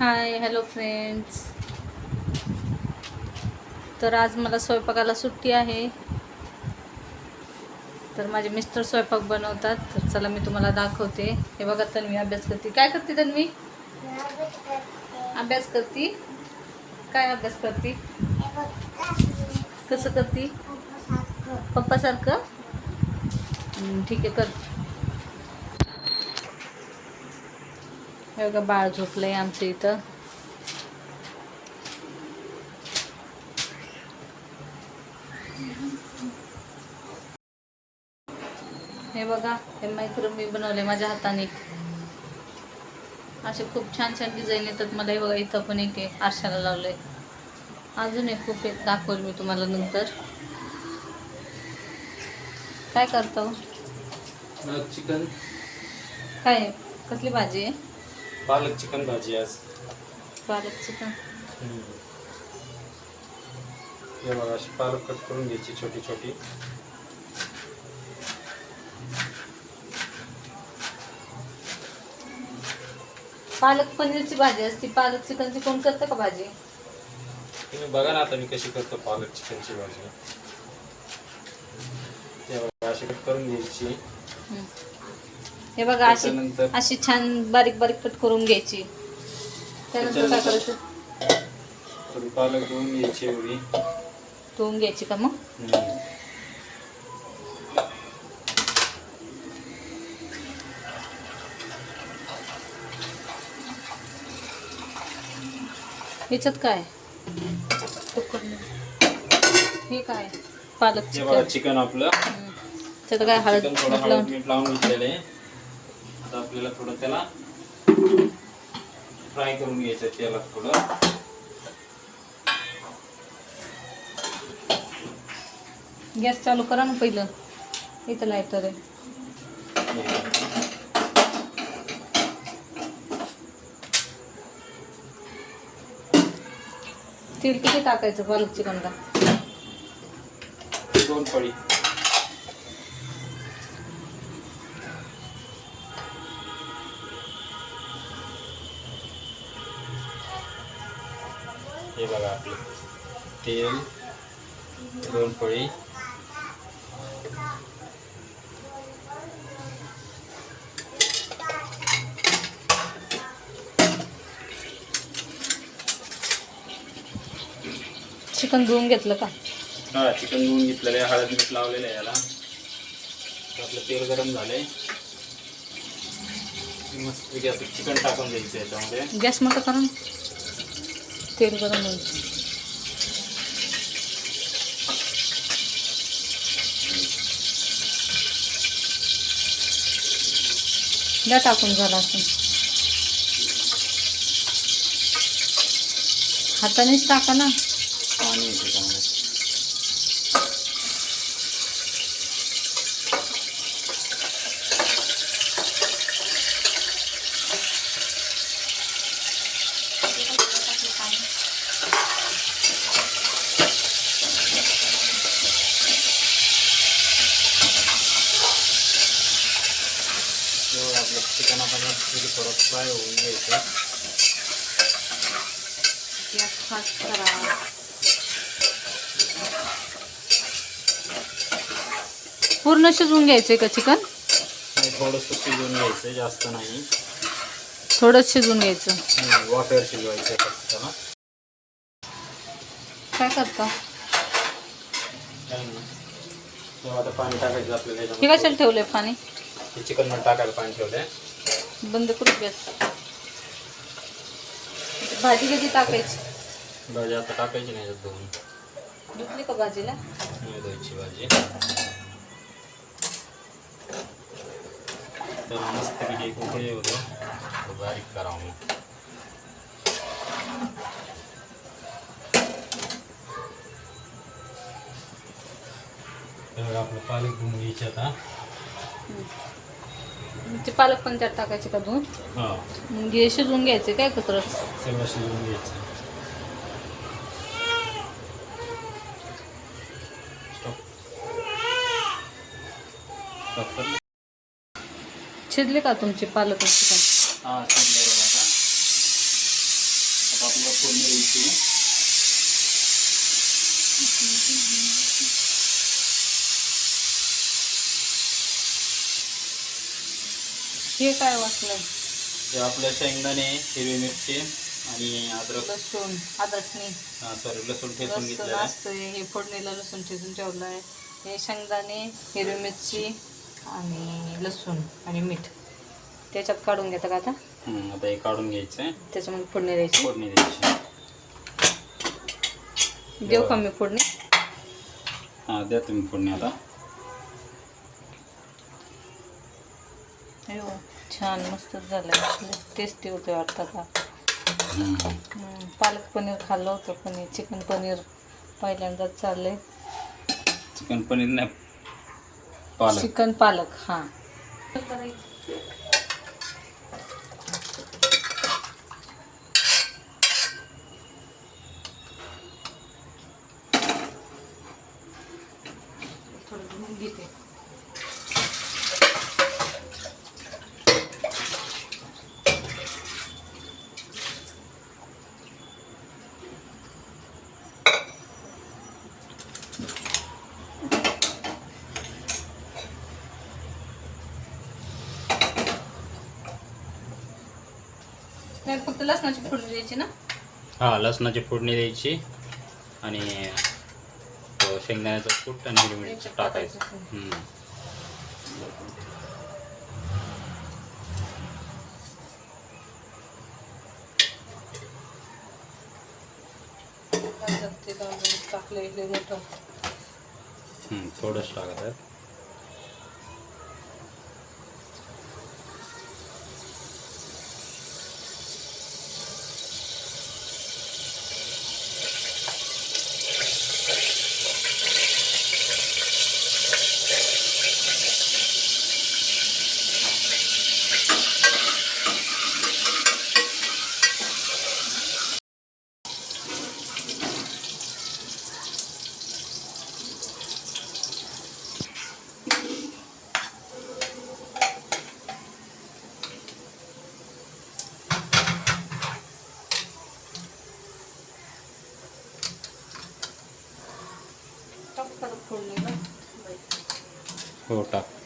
Hi hello friends तर आज मला स्वयंपाकाला सुट्टी आहे. तर माझे मिस्टर स्वयंपाक बनवतात. तर चला मी तुम्हाला दाखवते. हे बघा तन्वी अभ्यास करते. काय करते तन्वी? अभ्यास करते? काय अभ्यास करते? कसं करते? पप्पासारखं? ठीक आहे कर. हे बघा बाळ झोपलंय आमच्या इथं. हे बघा हे मायक्रो मी बनवले माझ्या हाताने. असे खूप छान छान डिझाईन येतात. मला हे बघा इथं पण एक आरशाला लावलंय. अजून एक खूप एक दाखवेल मी तुम्हाला नंतर. काय करतो चिकन. काय? कसली भाजी आहे? पालक चिकन भाजी आज। पालक चिकन। हे बघा अशी पालक कट करून घ्यायची छोटी छोटी पालक पनीरची भाजी असती पालक चिकनची कोण करतं का भाजी? तुम्ही बघा ना आता मी कशी करतो पालक चिकनची भाजी. हे बघा अशी कट करून घ्यायची. हं. बघा अशी त्याच्यानंतर अशी छान बारीक बारीक कट करून घ्यायची. त्यानंतर काय त्याच्यानंतर- करायचं? थोडी पालक धुवून घ्यायची एवढी. धुवून घ्यायची का मग? हम्म. ह्याच्यात काय? हे काय? पालक हे बघा चिकन. चिकन आपलं. त्यात काय हळद चिकन थोडं मीठ हळद लावून मीठ लावून घेतलेलं आहे. आपल्याला थोडं त्याला फ्राय करून घ्यायचं तेलात थोडं. गॅस चालू करा ना पहिलं. इथं लायटर आहे. तेल किती टाकायचं पालक चिकनला दोन पळी हे बघा आपलं. तेल दोन पळी. चिकन धुवून घेतलं का? हा चिकन धुवून घेतलेलं आहे. हळद मीठ लावलेलं आहे याला. आपलं तेल गरम झालंय. मस्त असं चिकन टाकून द्यायचं याच्यामध्ये. गॅस मोठं करून. तेल गरम होईल. द्या टाकून झाला असं हातानेच टाका ना पाणी आहे त्याच्यामध्ये एवढं आपलं आपण थोडं फ्राय होऊन घ्यायचं. गॅस फास्ट करा. पूर्ण शिजवून घ्यायचंय का चिकन? थोडंसं शिजवून घ्यायचं जास्त नाही. थोडंच शिजवून घ्यायचं. वॉटर शिजवायचं फक्त त्याला काय करता? आता पाणी टाकायचं आपल्याला हे. कशाला ठेवलंय पाणी? चिकनमध्ये टाकायला पाणी ठेवलंय. बंद करू गॅस. भाजी कधी टाकायची? भाजी आता टाकायची नाही याच्यात धुवून धुतली का भाजीला? नाही धुवायची भाजी. तर उकळी होतो तो बारीक करावं तर आपलं पालक धुवून घ्यायचे आता. ते पालक पण त्यात टाकायचे का धुवून हां. मग हे शिजवून घ्यायचे काय एकत्र सगळं शिजवून घ्यायचं. कर शिजले का तुमचे पालक आणि चिकन हां शिजलं बघा आता. आता आपल्याला फोडणी द्यायची हे काय वाचलं ते आपल्या शेंगदाणे हिरवी मिरची आणि अद्रक. लसूण अदरकणी सॉरी लसूण ठेचून लसूण घेतलेलं आहे. असतंय हे फोडणीला लसूण ठेचून ठेवलं आहे. हे शेंगदाणे हिरवी मिरची आणि लसूण आणि मीठ. त्याच्यात काढून घेता का आता? हम्म, आता हे काढून घ्यायचं आहे त्याच्यामध्ये फोडणी द्यायची. फोडणी द्यायची. देऊ का मी फोडणी? हां द्या तुम्ही फोडणी आता. हो छान मस्त झालं टेस्टी होते वाटतं का पालक पनीर खाल्लं होतं पनीर चिकन पनीर पहिल्यांदाच चाललंय. चिकन पनीर नाही पालक. चिकन पालक हां थोडं घेते नाही फक्त लसणाची फोडणी द्यायची ना हा लसणाची फोडणी द्यायची आणि शेंगदाण्याचं कूट आणि हिरवी मिरची टाकायचं. हम्म. ते टाकलं इकडे मोठं हम्म, थोडंच टाकत आहे टाक परत फोडणी ना हो टाक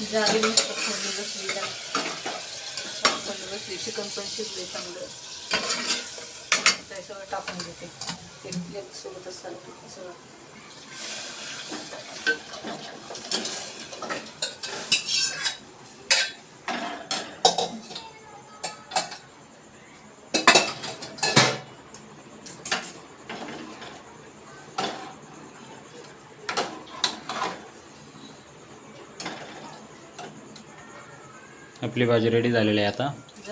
जावे मस्त फोडणी बसली का फोडणी बसली चिकन पण शिजले चांगलं. ते सगळं टाकून देते. ते प्लेट सोबतच सारखं सगळं. आपली भाजी रेडी झालेली आहे आता.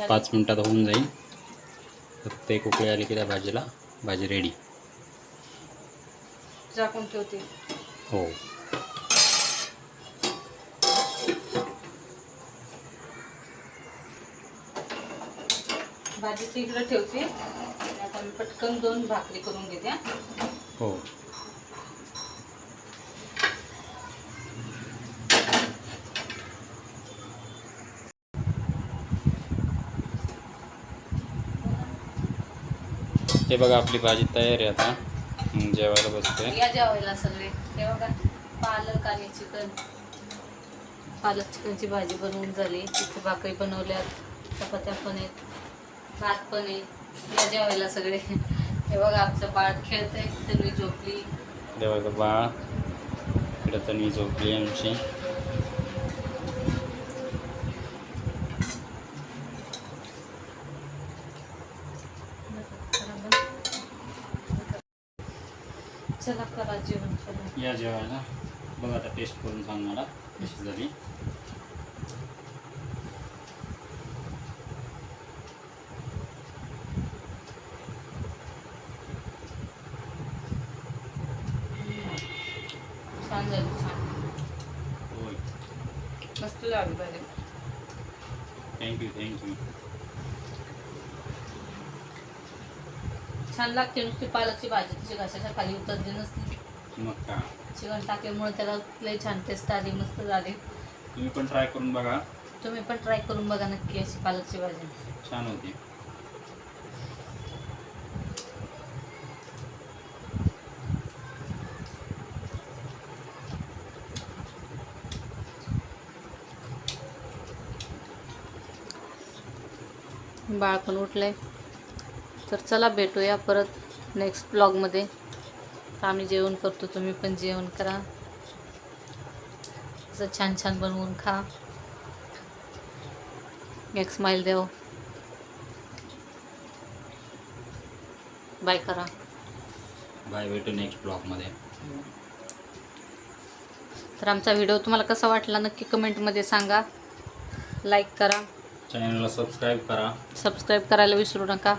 पाच मिनटात होऊन जाईल. फक्त एक उकळी आली की त्या भाजीला. भाजी रेडी झाकून ठेवते. हो. भाजीचं इकडं ठेवते. आता मी पटकन दोन भाकरी करून घेते हा. हो बघा आपली भाजी तयार आहे आता. जेवायला बसतोय या जेवायला सगळे. हे बघा पालक आणि चिकन. पालक चिकनची भाजी बनवून झाली. तिथे भाकरी बनवल्यात चपात्या पण आहेत भात पण आहे. या जेवायला सगळे. हे बघा आमचं बाळ खेळतंय. तन्वी झोपली. देवाचं बाळ. इकडं तणी झोपली आमची. या जेवायला. बघा आता टेस्ट करून सांग मला कशी झाली. छान होय. मस्त थँक्यू थँक्यू छान लागते नुसती पालकची भाजी तिच्या घशाच्या खाली उतरली नसती. मग का चिकन टाकल्यामुळे त्याला लई छान टेस्ट आली मस्त झाली. तुम्ही पण ट्राय करून बघा. तुम्ही पण ट्राय करून बघा नक्की अशी पालकची भाजी. छान होती. बाळ पण उठलंय. तर चला भेटूया परत नेक्स्ट ब्लॉगमध्ये तर आम्ही जेवण करतो तुम्ही पण जेवण करा. असं छान छान बनवून खा. एक स्माईल देव. बाय करा. बाय भेटू नेक्स्ट ब्लॉगमध्ये तर आमचा व्हिडिओ तुम्हाला कसा वाटला नक्की कमेंटमध्ये सांगा. लाईक करा. चॅनलला सबस्क्राईब करा. सबस्क्राईब करायला विसरू नका.